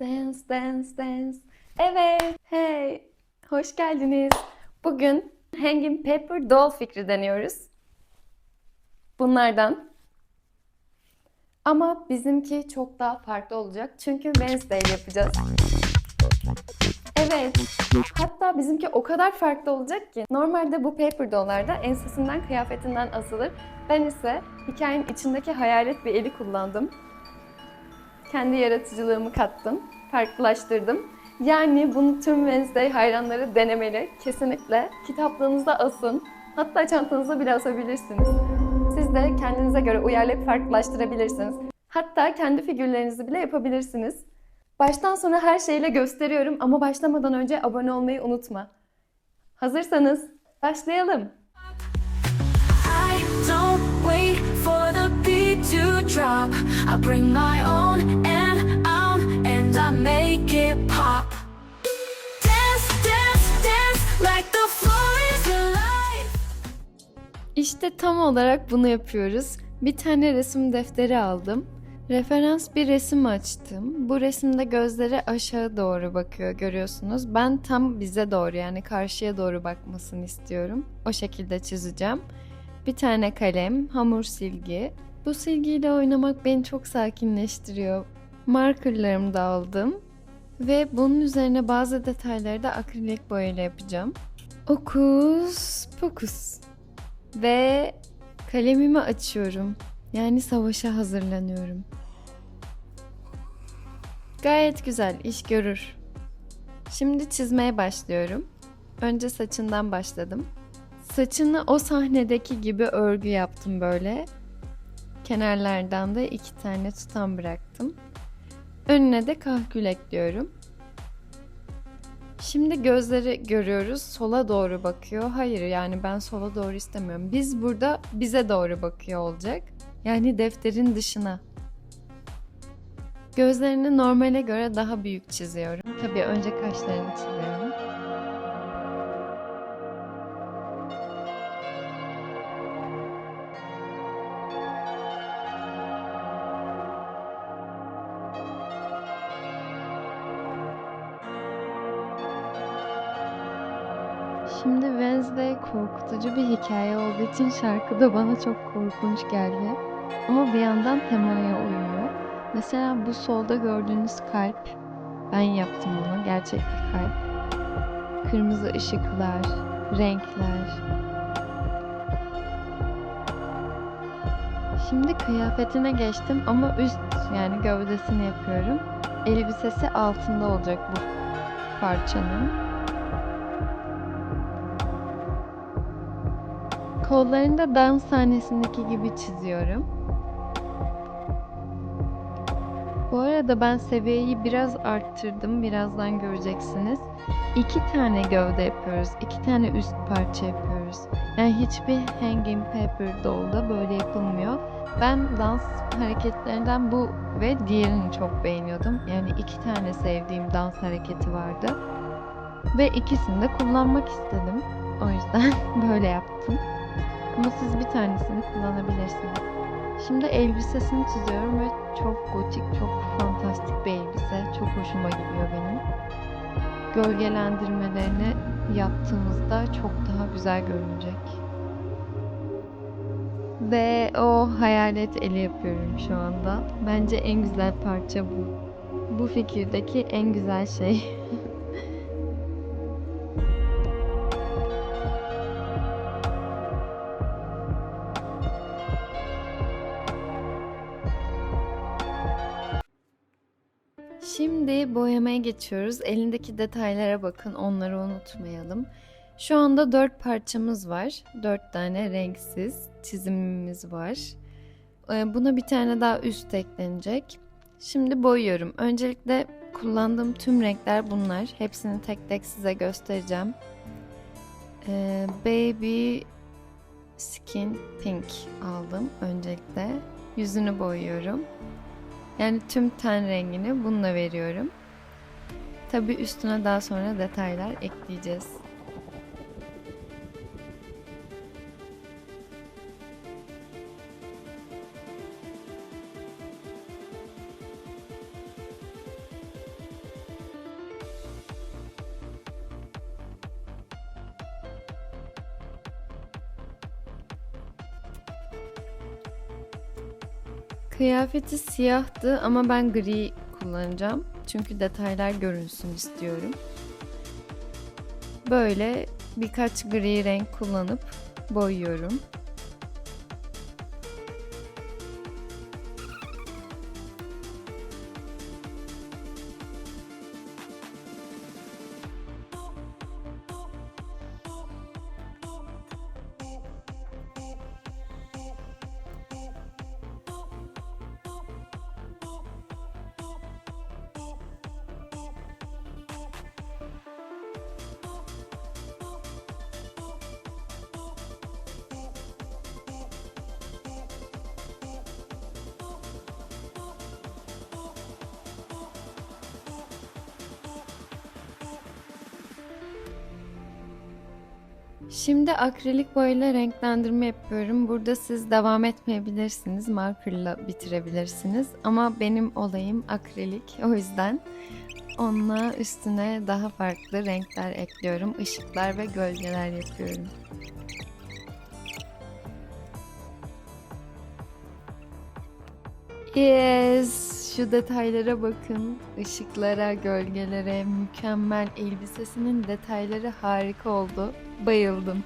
Dance, dance, dance. Evet, hey, hoş geldiniz. Bugün Hanging Paper Doll fikri deniyoruz. Bunlardan. Ama bizimki çok daha farklı olacak. Çünkü Wednesday yapacağız. Evet. Hatta bizimki o kadar farklı olacak ki. Normalde bu paper dolllarda ensesinden kıyafetinden asılır. Ben ise hikayenin içindeki hayalet bir eli kullandım. Kendi yaratıcılığımı kattım. Farklılaştırdım. Yani bunu tüm Wednesday hayranları denemeli. Kesinlikle kitaplığınızda asın. Hatta çantanıza bile asabilirsiniz. Siz de kendinize göre uyarlayıp farklılaştırabilirsiniz. Hatta kendi figürlerinizi bile yapabilirsiniz. Baştan sona her şeyle gösteriyorum ama başlamadan önce abone olmayı unutma. Hazırsanız başlayalım. I don't wait for the beat to drop. I bring my own İşte tam olarak bunu yapıyoruz. Bir tane resim defteri aldım. Referans bir resim açtım. Bu resimde gözleri aşağı doğru bakıyor görüyorsunuz. Ben tam bize doğru yani karşıya doğru bakmasını istiyorum. O şekilde çizeceğim. Bir tane kalem, hamur silgi. Bu silgiyle oynamak beni çok sakinleştiriyor. Markerlarımı da aldım. Ve bunun üzerine bazı detayları da akrilik boyayla yapacağım. Okus pokus. Ve kalemimi açıyorum. Yani savaşa hazırlanıyorum. Gayet güzel, iş görür. Şimdi çizmeye başlıyorum. Önce saçından başladım. Saçını o sahnedeki gibi örgü yaptım böyle. Kenarlardan da iki tane tutam bıraktım. Önüne de kahkül ekliyorum. Şimdi gözleri görüyoruz. Sola doğru bakıyor. Hayır yani ben sola doğru istemiyorum. Biz burada bize doğru bakıyor olacak. Yani defterin dışına. Gözlerini normale göre daha büyük çiziyorum. Tabii önce kaşlarını çiziyorum. Korkutucu bir hikaye olduğu için şarkı da bana çok korkunç geldi. Ama bir yandan temaya uyuyor. Mesela bu solda gördüğünüz kalp. Ben yaptım bunu. Gerçek bir kalp. Kırmızı ışıklar, renkler. Şimdi kıyafetine geçtim ama üst yani gövdesini yapıyorum. Elbisesi altında olacak bu parçanın. Kollarını da dans sahnesindeki gibi çiziyorum. Bu arada ben seviyeyi biraz arttırdım. Birazdan göreceksiniz. İki tane gövde yapıyoruz. iki tane üst parça yapıyoruz. Yani hiçbir hanging paper doll'da böyle yapılmıyor. Ben dans hareketlerinden bu ve diğerini çok beğeniyordum. Yani iki tane sevdiğim dans hareketi vardı. Ve ikisini de kullanmak istedim. O yüzden böyle yaptım. Ama siz bir tanesini kullanabilirsiniz. Şimdi elbisesini çiziyorum ve çok gotik, çok fantastik bir elbise. Çok hoşuma gidiyor benim. Gölgelendirmelerini yaptığımızda çok daha güzel görünecek. Ve o hayalet eli yapıyorum şu anda. Bence en güzel parça bu. Bu fikirdeki en güzel şey. Şimdi boyamaya geçiyoruz. Elindeki detaylara bakın, onları unutmayalım. Şu anda dört parçamız var. Dört tane renksiz çizimimiz var. Ee, Buna bir tane daha üst eklenecek. Şimdi boyuyorum. Öncelikle kullandığım tüm renkler bunlar. Hepsini tek tek size göstereceğim. Ee, Baby Skin Pink aldım öncelikle. Yüzünü boyuyorum. Yani tüm ten rengini bununla veriyorum. Tabi üstüne daha sonra detaylar ekleyeceğiz. Kıyafeti siyahtı ama ben gri kullanacağım. Çünkü detaylar görünsün istiyorum. Böyle birkaç gri renk kullanıp boyuyorum. Şimdi akrilik boyayla renklendirme yapıyorum. Burada siz devam etmeyebilirsiniz. Markerla bitirebilirsiniz. Ama benim olayım akrilik. O yüzden onunla üstüne daha farklı renkler ekliyorum. Işıklar ve gölgeler yapıyorum. Yes! Şu detaylara bakın. Işıklara, gölgelere, mükemmel elbisesinin detayları harika oldu. Bayıldım.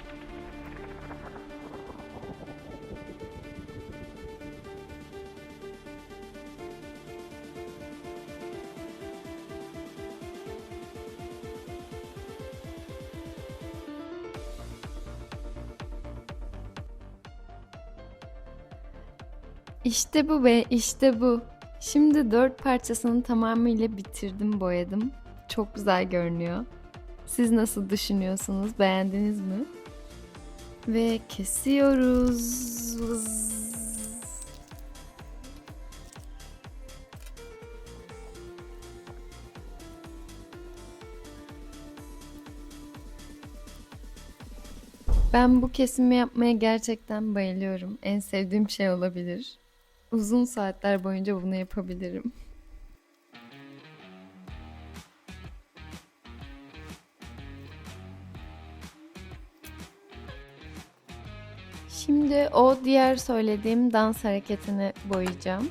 İşte bu be, işte bu. Şimdi dört parçasını tamamıyla bitirdim, boyadım. Çok güzel görünüyor. Siz nasıl düşünüyorsunuz? Beğendiniz mi? Ve kesiyoruz. Ben bu kesimi yapmaya gerçekten bayılıyorum. En sevdiğim şey olabilir. Uzun saatler boyunca bunu yapabilirim. Şimdi o diğer söylediğim dans hareketini boyayacağım.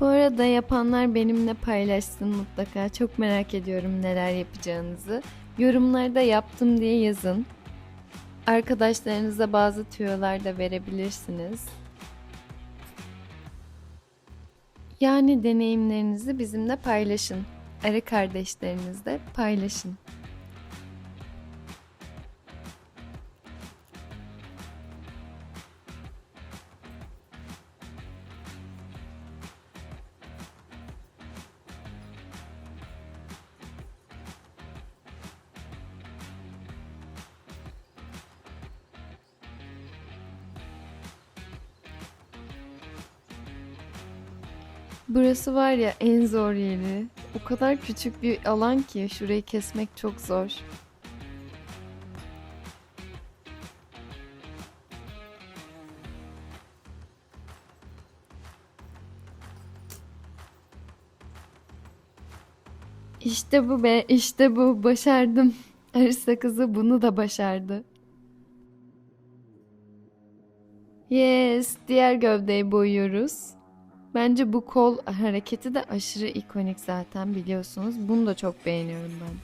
Bu arada yapanlar benimle paylaşsın mutlaka. Çok merak ediyorum neler yapacağınızı. Yorumlarda yaptım diye yazın. Arkadaşlarınıza bazı tüyolar da verebilirsiniz. Yani deneyimlerinizi bizimle paylaşın. Arı kardeşlerinizle paylaşın. Burası var ya en zor yeri. O kadar küçük bir alan ki şurayı kesmek çok zor. İşte bu be, işte bu. Başardım. Arista kızı bunu da başardı. Yes, diğer gövdeyi boyuyoruz. Bence bu kol hareketi de aşırı ikonik zaten biliyorsunuz. Bunu da çok beğeniyorum ben.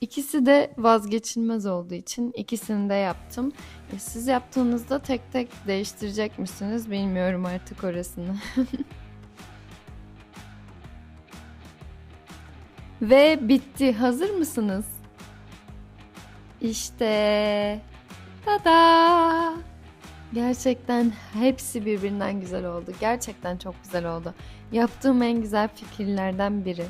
İkisi de vazgeçilmez olduğu için ikisini de yaptım. E, siz yaptığınızda tek tek değiştirecek misiniz bilmiyorum artık orasını. Ve bitti. Hazır mısınız? İşte. Tada! Gerçekten hepsi birbirinden güzel oldu. Gerçekten çok güzel oldu. Yaptığım en güzel fikirlerden biri.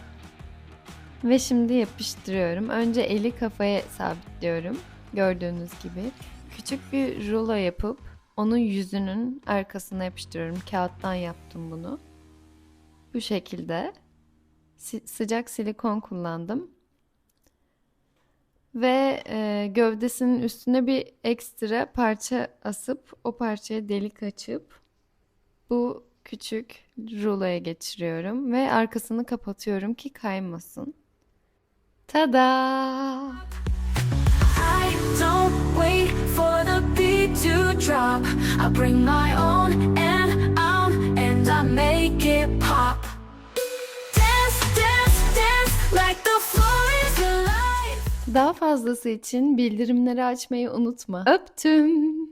Ve şimdi yapıştırıyorum. Önce eli kafaya sabitliyorum. Gördüğünüz gibi. Küçük bir rulo yapıp onun yüzünün arkasına yapıştırıyorum. Kağıttan yaptım bunu. Bu şekilde. Si- sıcak silikon kullandım. Ve e, gövdesinin üstüne bir ekstra parça asıp o parçaya delik açıp bu küçük ruloya geçiriyorum ve arkasını kapatıyorum ki kaymasın. Tada! I don't wait for the beat to drop. I bring my own Daha fazlası için bildirimleri açmayı unutma. Öptüm.